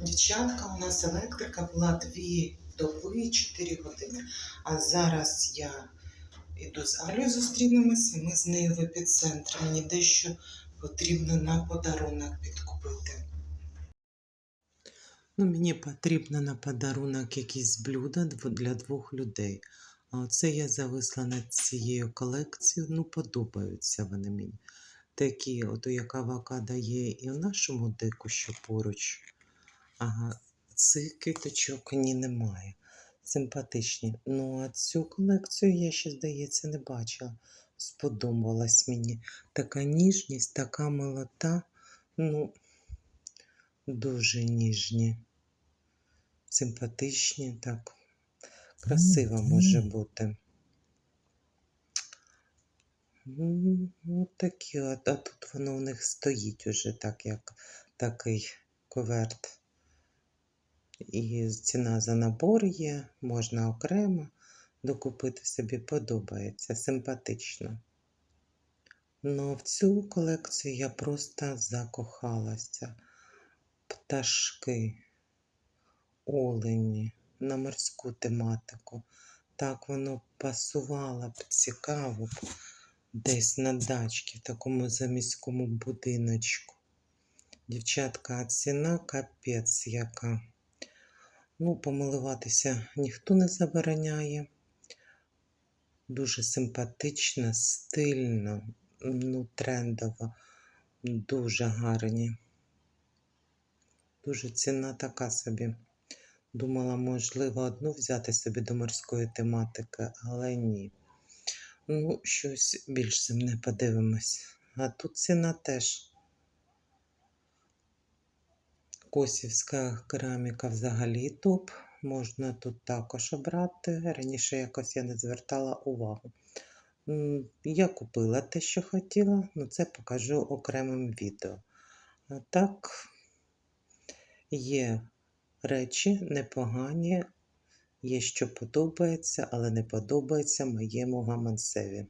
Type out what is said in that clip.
Дівчатка, у нас електрика була 2 доби 4 години. А зараз я йду з Алею зустрінемося, ми з нею в епіцентрі. Мені дещо потрібно на подарунок підкупити. Ну, мені потрібно на подарунок якісь блюда для двох людей. А оце я зависла над цією колекцією. Ну, подобаються вони мені. Такі, от як авокадо є і в нашому дику, що поруч. Ага, цих квіточок ні немає. Симпатичні. Ну, а цю колекцію я ще, здається, не бачила. Сподобалась мені. Така ніжність, така милота. Ну, дуже ніжні. Симпатичні, так. Красива може бути. От такі, а тут воно в них стоїть уже так, як такий коверт. І ціна за набор є, можна окремо докупити собі, подобається, симпатично. Ну, в цю колекцію я просто закохалася. Пташки, олені на морську тематику. Так воно пасувало б цікаво б десь на дачці, в такому заміському будиночку. Дівчатка, а ціна капець яка. Ну, помилуватися ніхто не забороняє. Дуже симпатично, стильно, ну, трендово, дуже гарні. Дуже ціна така собі. Думала, можливо, одну взяти собі до морської тематики, але ні. Ну, щось більш земне подивимось. А тут ціна теж. Косівська кераміка взагалі топ. Можна тут також обрати. Раніше якось я не звертала увагу. Я купила те, що хотіла, але це покажу окремим відео. А так, є речі непогані, є що подобається, але не подобається моєму гаманцеві.